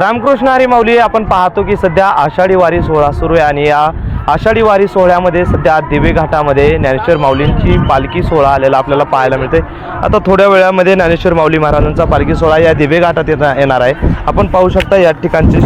रामकृष्ण हरी माऊली आपण पाहतो की सध्या आषाढी वारी सोहळा सुरू आहे आणि या आषाढी वारी सोहळ्यामध्ये सध्या दिवे घाटामध्ये ज्ञानेश्वर माऊलींची पालखी सोहळा आलेला आपल्याला पाहायला मिळते आता थोड्या वेळामध्ये ज्ञानेश्वर माऊली महाराजांचा पालखी सोहळा या दिवे घाटात येणार आहे. आपण पाहू शकता या ठिकाणचे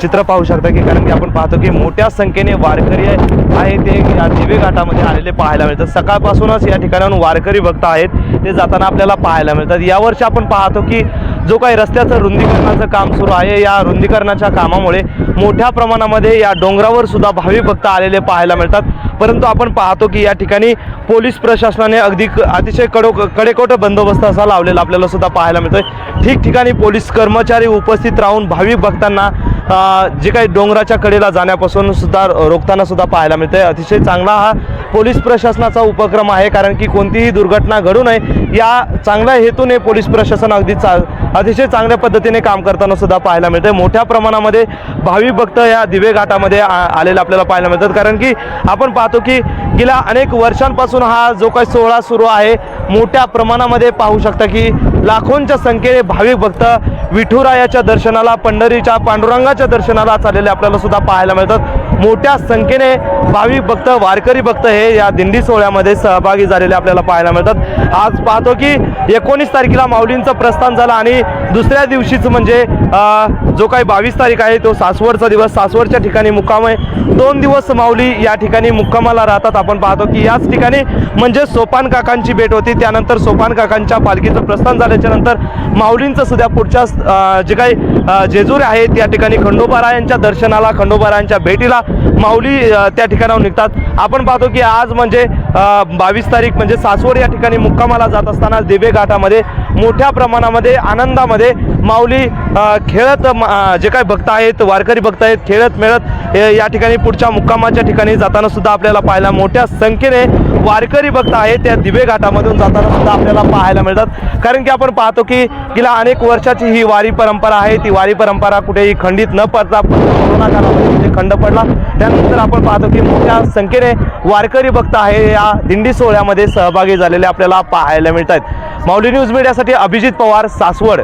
चित्र पाहू शकता की कारण की आपण पाहतो की मोठ्या संख्येने वारकरी आहे आहे ते या दिवे घाटामध्ये आलेले पाहायला मिळतात. सकाळपासूनच या ठिकाणाहून वारकरी भक्त आहेत ते जाताना आपल्याला पाहायला मिळतात. यावर्षी आपण पाहतो की जो काही रस्त्याचं रुंदीकरणाचं काम सुरू आहे या रुंदीकरणाच्या कामामुळे मोठ्या प्रमाणामध्ये या डोंगरावर सुद्धा भावी भक्त आलेले पाहायला मिळतात. परंतु आपण पाहतो की या ठिकाणी पोलीस प्रशासनाने अगदी क- अतिशय कडो कडेकोट बंदोबस्त असा लावलेला आपल्याला सुद्धा पाहायला मिळतोय. ठिकठिकाणी पोलीस कर्मचारी उपस्थित राहून भाविक भक्तांना जे काही डोंगराच्या कडेला जाण्यापासून सुद्धा रोखताना सुद्धा पाहायला मिळतंय. अतिशय चांगला हा पोलीस प्रशासनाचा उपक्रम आहे कारण की कोणतीही दुर्घटना घडू नये या चांगल्या हेतूने पोलीस प्रशासन अगदी चा अतिशय चांगल्या पद्धतीने काम करताना सुद्धा पाहायला मिळतं मोठ्या प्रमाणामध्ये भावी भक्त या दिवे घाटामध्ये आ- आलेले आपल्याला पाहायला मिळतात. कारण की आपण पाहतो की गेल्या अनेक वर्षांपासून हा जो काही सोहळा सुरू आहे मोठ्या प्रमाणामध्ये पाहू शकता की लाखोंच्या संख्येने भाविक भक्त विठुरायाच्या दर्शनाला पंढरीच्या पांडुरंगाच्या दर्शनाला चाललेले आपल्याला सुद्धा पाहायला मिळतात. मोठ्या संख्येने भाविक भक्त वारकरी भक्त हे या दिंडी सोहळ्यामध्ये सहभागी झालेले आपल्याला पाहायला मिळतात. आज पाहतो की एकोणीस तारखेला माऊलींचं प्रस्थान झालं आणि दुसऱ्या दिवशीच म्हणजे जो काही बावीस तारीख आहे तो सासवडचा दिवस. सासवडच्या ठिकाणी मुक्काम आहे दोन दिवस माऊली या ठिकाणी मुक्कामाला राहतात. आपण पाहतो की याच ठिकाणी म्हणजे सोपान काकांची भेट होती. त्यानंतर सोपान काकांच्या पालखीचं प्रस्थान झाल्याच्यानंतर माऊलींचं सुद्धा पुढच्या जे काही जेजुरे जेजुरी आहेत या ठिकाणी खंडोबारायांच्या दर्शनाला खंडोबारायांच्या भेटीला माऊली त्या ठिकाणाहून निघतात. आपण पाहतो की आज म्हणजे बावीस तारीख म्हणजे सासवड या ठिकाणी मुक्कामाला जात असताना दिवे घाटामध्ये मोठ्या प्रमाणामध्ये आनंदामध्ये माऊली खेळत जे काही भक्त आहेत वारकरी भक्त आहेत खेळत मिळत या ठिकाणी पुढच्या मुक्कामाच्या ठिकाणी जाताना सुद्धा आपल्याला पाहायला मोठ्या संख्येने वारकरी भक्त आहेत. त्या दिवे घाटामधून जाताना सुद्धा आपल्याला पाहायला मिळतात. कारण की आपण पाहतो की गेल्या अनेक वर्षाची ही वारी परंपरा आहे. ती वारी परंपरा कुठेही खंडित न पडता कोरोना काळामध्ये खंड पडला. त्यानंतर आपण पाहतो की मोठ्या संख्येने वारकरी भक्त आहे. या दिंडी सोहळ्यामध्ये सहभागी झालेले आपल्याला पाहायला मिळत आहेत माऊली न्यूज मीडियासाठी अभिजित पवार सासवड.